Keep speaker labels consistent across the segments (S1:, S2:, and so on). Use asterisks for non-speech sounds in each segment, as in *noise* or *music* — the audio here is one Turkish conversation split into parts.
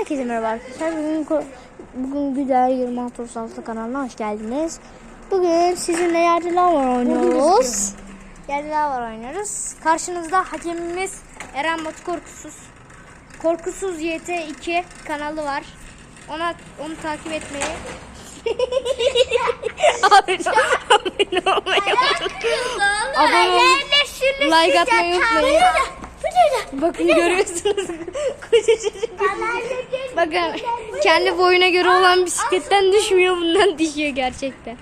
S1: Herkese merhaba arkadaşlar. Bugün, bugün güzel 26 36 kanalına hoş geldiniz. Bugün sizinle yerliler var oynuyoruz. Yerliler var oynuyoruz. Karşınızda hakemimiz Eren Batu Korkusuz. Korkusuz YT2 kanalı var. Ona onu takip etmeyi *laughs* abone olmayı Abone olup like atmayı unutmayın. Bakın görüyorsunuz. *laughs* Küçücük. Bakın kendi boyuna göre olan bisikletten düşmüyor bundan düşüyor gerçekten.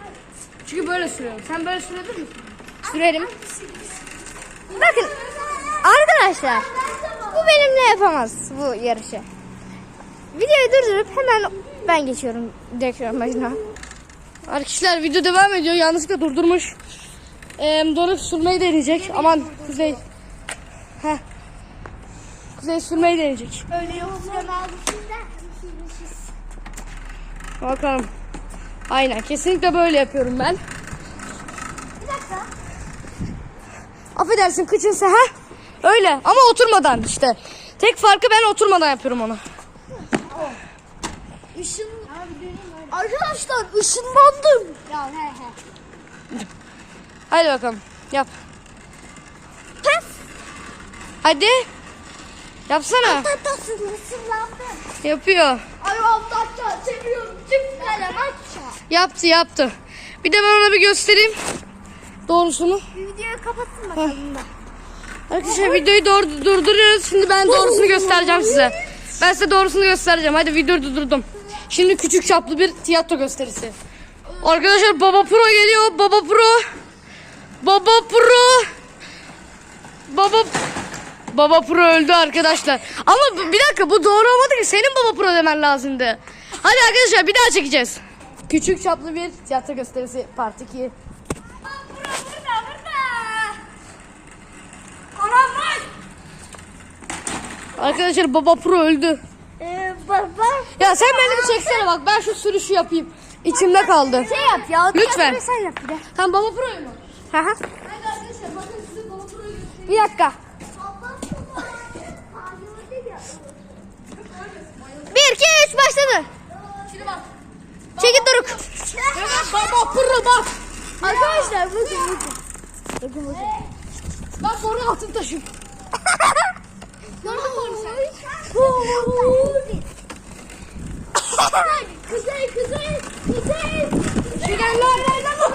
S2: Çünkü böyle sürüyorum. Sen böyle sürebilir misin?
S1: Sürerim. Bakın arkadaşlar bu benimle yapamaz bu yarışı. Videoyu durdurup hemen ben geçiyorum direksiyon başına.
S2: Arkadaşlar video devam ediyor. Yanlışlıkla durdurmuş. Ee, Doruk sürmeyi deneyecek. Aman Kuzey. Heh. Kuzey sürmeyi deneyecek.
S1: Öyle yoksa
S2: Bakalım. Aynen. Kesinlikle böyle yapıyorum ben.
S1: Bir dakika.
S2: Affedersin kıçınsa ha? Öyle ama oturmadan işte. Tek farkı ben oturmadan yapıyorum onu.
S1: Işın... Arkadaşlar ışınlandım. Ya he he.
S2: Hadi bakalım. Yap. Hadi. Yapsana.
S1: Tatasını ısınlandım.
S2: Yapıyor.
S1: Ayağımda aşağı çeviriyorum. Tüm kalem aşağı.
S2: Yaptı yaptı. Bir de ben ona bir göstereyim. Doğrusunu.
S1: Bir videoyu kapatsın bakalım da.
S2: Arkadaşlar videoyu doğru durduruyoruz. Şimdi ben doğrusunu *laughs* göstereceğim size. Ben size doğrusunu göstereceğim. Hadi videoyu durdurdum. Şimdi küçük çaplı bir tiyatro gösterisi. Arkadaşlar Baba Pro geliyor. Baba Pro. Baba Pro. Baba Baba Pro öldü arkadaşlar. Ama bir dakika bu doğru olmadı ki. Senin Baba Pro demen lazımdı. Hadi arkadaşlar bir daha çekeceğiz. Küçük çaplı bir tiyatro gösterisi part 2.
S1: Burada burada burada. Karanlık.
S2: Arkadaşlar Baba Pro öldü.
S1: Ee, baba.
S2: Ya sen beni bir çeksene bak ben şu sürüşü yapayım. İçimde kaldı.
S1: Şey yap ya.
S2: Lütfen.
S1: Sen yap bir de.
S2: Sen Baba Pro'yu mu?
S1: Hı hı.
S2: Hadi arkadaşlar bakın size Baba Pro'yu göstereyim.
S1: Bir dakika.
S2: Şimdi bak.
S1: Çekil Doruk.
S2: Baba Pro bak.
S1: Arkadaşlar bakın bakın. Bakın bakın.
S2: Ben sonra altın taşım.
S1: Gördün mü sen? Kuzey, kuzey, kuzey.
S2: Gel lan lan lan.